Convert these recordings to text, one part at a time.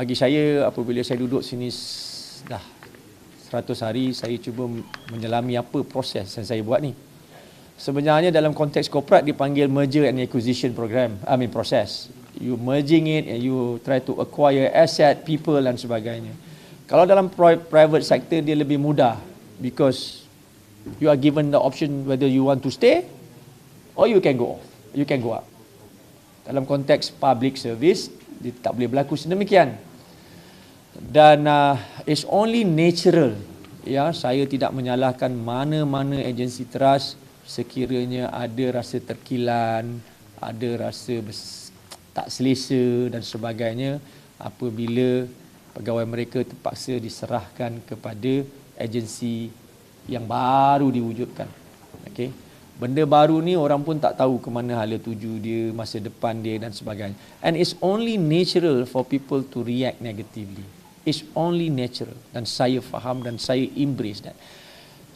bagi saya apabila saya duduk sini dah 100 hari saya cuba menyelami apa proses yang saya buat ni. Sebenarnya dalam konteks korporat dipanggil merger and acquisition program, I mean process. You merging it and you try to acquire asset, people dan sebagainya. Kalau dalam pri- private sector dia lebih mudah because you are given the option whether you want to stay or you can go off, you can go up. Dalam konteks public service dia tak boleh berlaku sedemikian dan uh, it's only natural ya saya tidak menyalahkan mana-mana agensi trust sekiranya ada rasa terkilan ada rasa bes- tak selesa dan sebagainya apabila pegawai mereka terpaksa diserahkan kepada agensi yang baru diwujudkan. Okey? Benda baru ni orang pun tak tahu ke mana hala tuju dia masa depan dia dan sebagainya. And it's only natural for people to react negatively It's only natural dan saya faham dan saya embrace that.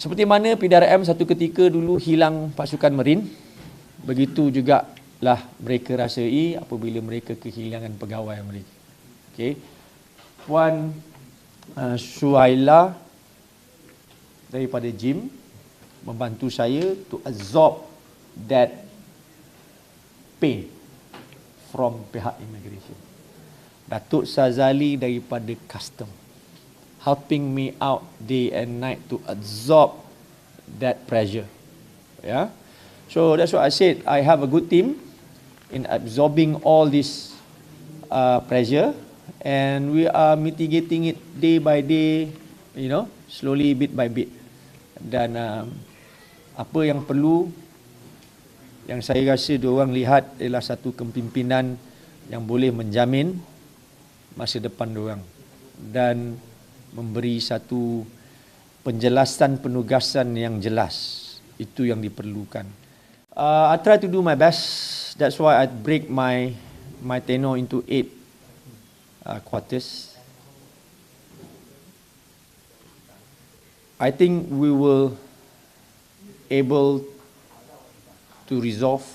Seperti mana PDRM satu ketika dulu hilang pasukan Marin, begitu juga lah mereka rasai apabila mereka kehilangan pegawai mereka. Okay. Puan uh, Suhaila daripada Jim membantu saya to absorb that pain from pihak immigration. Datuk Sazali daripada custom. Helping me out day and night to absorb that pressure. Yeah so that's what i said. I have a good team in absorbing all this uh, pressure and we are mitigating it day by day you know slowly bit by bit. Dan um, apa yang perlu yang saya rasa diorang lihat adalah satu kepimpinan yang boleh menjamin masa depan diorang dan memberi satu penjelasan penugasan yang jelas. Itu yang diperlukan. Uh, I try to do my best. That's why I break my my tenure into eight uh, quarters. I think we will able to resolve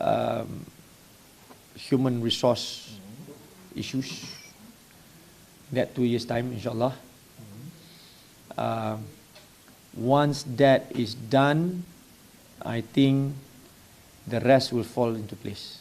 um, human resource issues. That two years time inshallah. Uh, once that is done i think the rest will fall into place